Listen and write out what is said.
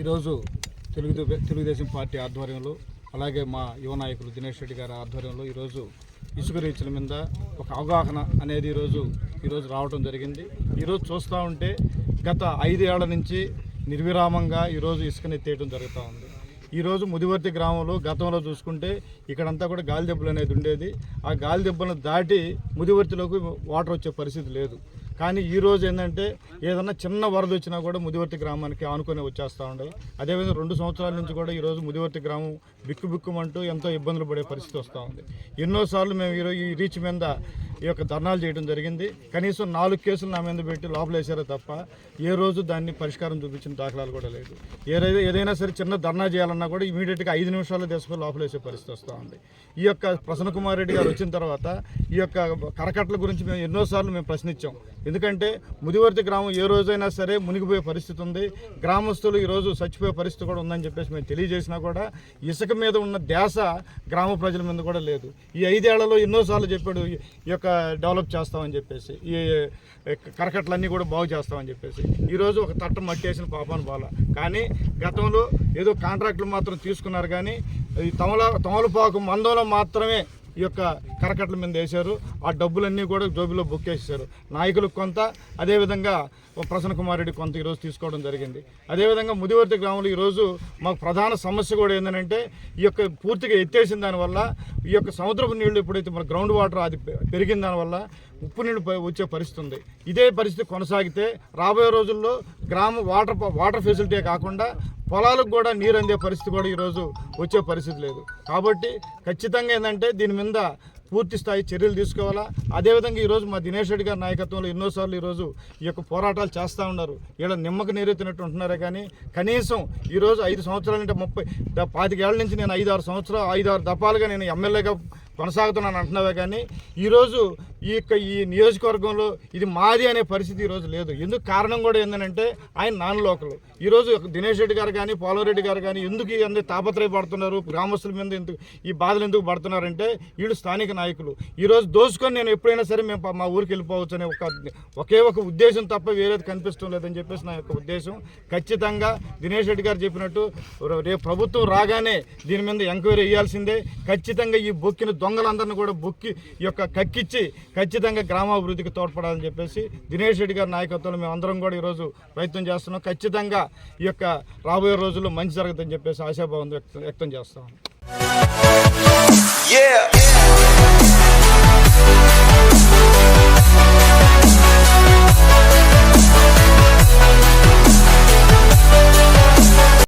ఈరోజు తెలుగు తెలుగుదేశం పార్టీ ఆధ్వర్యంలో అలాగే మా యువ నాయకులు దినేష్ రెడ్డి గారి ఆధ్వర్యంలో ఈరోజు ఇసుక రీచ్ల మీద ఒక అవగాహన అనేది ఈరోజు ఈరోజు రావడం జరిగింది. ఈరోజు చూస్తూ ఉంటే గత ఐదేళ్ళ నుంచి నిర్విరామంగా ఈరోజు ఇసుకని తీయడం జరుగుతూ ఉంది. ఈరోజు ముదివర్తి గ్రామంలో గతంలో చూసుకుంటే ఇక్కడంతా కూడా గాలి దెబ్బలు అనేది ఉండేది. ఆ గాలి దెబ్బలను దాటి ముదివర్తిలోకి వాటర్ వచ్చే పరిస్థితి లేదు. కానీ ఈ రోజు ఏంటంటే ఏదన్నా చిన్న వరద వచ్చినా కూడా ముదివర్తి గ్రామానికి ఆనుకొని వచ్చేస్తూ ఉన్నాయి అదేవిధంగా రెండు సంవత్సరాల నుంచి కూడా ఈరోజు ముదివర్తి గ్రామం బిక్కుబిక్కుమంటూ ఎంతో ఇబ్బందులు పడే పరిస్థితి వస్తూ ఉంది. ఎన్నోసార్లు మేము ఈరోజు ఈ రీచ్ మీద ఈ యొక్క ధర్నాలు చేయడం జరిగింది. కనీసం నాలుగు కేసులు నా మీద పెట్టి లోపలేసారే తప్ప ఏ రోజు దాన్ని పరిష్కారం చూపించిన దాఖలాలు కూడా లేదు ఏదైతే ఏదైనా సరే చిన్న ధర్నా చేయాలన్నా కూడా ఇమీడియట్గా ఐదు నిమిషాల్లో తీసుకొని లోపలేసే పరిస్థితి వస్తూ ఉంది. ఈ యొక్క ప్రసన్న కుమార్ రెడ్డి గారు వచ్చిన తర్వాత ఈ యొక్క కరకట్ల గురించి మేము ఎన్నోసార్లు మేము ప్రశ్నించాం. ఎందుకంటే ముదివర్తి గ్రామం ఏ రోజైనా సరే మునిగిపోయే పరిస్థితి ఉంది. గ్రామస్తులు ఈరోజు చచ్చిపోయే పరిస్థితి కూడా ఉందని చెప్పేసి మేము తెలియజేసినా కూడా ఇసుక మీద ఉన్న ధ్యాస గ్రామ ప్రజల మీద కూడా లేదు. ఈ ఐదేళ్ళలో ఎన్నోసార్లు చెప్పాడు ఈ యొక్క డెవలప్ చేస్తామని చెప్పేసి ఈ కరకట్లన్నీ కూడా బాగు చేస్తామని చెప్పేసి. ఈరోజు ఒక తట్ట మట్టి వేసిన పాపాను బాల. కానీ గతంలో ఏదో కాంట్రాక్టులు మాత్రం తీసుకున్నారు కానీ ఈ తమల తమలపాకు మందంలో మాత్రమే ఈ యొక్క కరకట్ల మీద వేశారు. ఆ డబ్బులన్నీ కూడా జోబిలో బుక్ చేసేసారు నాయకులకు కొంత అదేవిధంగా ప్రసన్న కుమార్ రెడ్డి కొంత ఈరోజు తీసుకోవడం జరిగింది. అదేవిధంగా ముదివర్తి గ్రామంలో ఈరోజు మాకు ప్రధాన సమస్య కూడా ఏంటంటే ఈ యొక్క పూర్తిగా ఎత్తేసిన దానివల్ల ఈ యొక్క సముద్రపు నీళ్ళు ఎప్పుడైతే మన గ్రౌండ్ వాటర్ అది పెరిగిన దానివల్ల ఉప్పు నీళ్ళు వచ్చే పరిస్థితి ఉంది ఇదే పరిస్థితి కొనసాగితే రాబోయే రోజుల్లో గ్రామ వాటర్ వాటర్ ఫెసిలిటీ కాకుండా పొలాలకు కూడా నీరు అందే పరిస్థితి కూడా ఈరోజు వచ్చే పరిస్థితి లేదు. కాబట్టి ఖచ్చితంగా ఏంటంటే దీని మీద పూర్తి స్థాయి చర్యలు తీసుకోవాలా. అదేవిధంగా ఈరోజు మా దినేష్ రెడ్డి గారి నాయకత్వంలో ఎన్నోసార్లు ఈరోజు ఈ యొక్క పోరాటాలు చేస్తూ ఉన్నారు. ఇలా నిమ్మకు నీరెత్తినట్టు ఉంటున్నారే కానీ కనీసం ఈరోజు ఐదు సంవత్సరాలు అంటే ముప్పై ద- పాతికేళ్ళ నుంచి నేను ఐదు ఆరు సంవత్సరాలు ఐదు ఆరు దఫాలుగా నేను ఎమ్మెల్యేగా కొనసాగుతున్నాను అంటున్నావే కానీ ఈరోజు ఈ యొక్క ఈ నియోజకవర్గంలో ఇది మాది అనే పరిస్థితి ఈరోజు లేదు. ఎందుకు కారణం కూడా ఏంటంటే ఆయన నాన్ లోకల్. ఈరోజు దినేష్ రెడ్డి గారు కానీ పోలవరెడ్డి గారు కానీ ఎందుకు ఇవన్నీ తాపత్రయపడుతున్నారు? గ్రామస్తుల మీద ఎందుకు ఈ బాధలు ఎందుకు పడుతున్నారంటే వీళ్ళు స్థానిక నాయకులు. ఈరోజు దోసుకొని నేను ఎప్పుడైనా సరే మేము మా ఊరికి వెళ్ళిపోవచ్చు అనే ఒక ఒకే ఒక ఉద్దేశం తప్ప వేరేది కనిపిస్తుంది లేదని చెప్పేసి నా యొక్క ఉద్దేశం. ఖచ్చితంగా దినేష్ రెడ్డి గారు చెప్పినట్టు రేపు ప్రభుత్వం రాగానే దీని మీద ఎంక్వైరీ వేయాల్సిందే. ఖచ్చితంగా ఈ బొక్కిన దొంగలందరినీ కూడా బొక్కి ఈ యొక్క కక్కిచ్చి ఖచ్చితంగా గ్రామాభివృద్ధికి తోడ్పడాలని చెప్పేసి దినేష్ రెడ్డి గారి నాయకత్వంలో మేము అందరం కూడా ఈరోజు ప్రయత్నం చేస్తున్నాం. ఖచ్చితంగా ఈ యొక్క రాబోయే రోజుల్లో మంచి జరుగుతుందని చెప్పేసి ఆశాభావం వ్యక్తం వ్యక్తం చేస్తాం.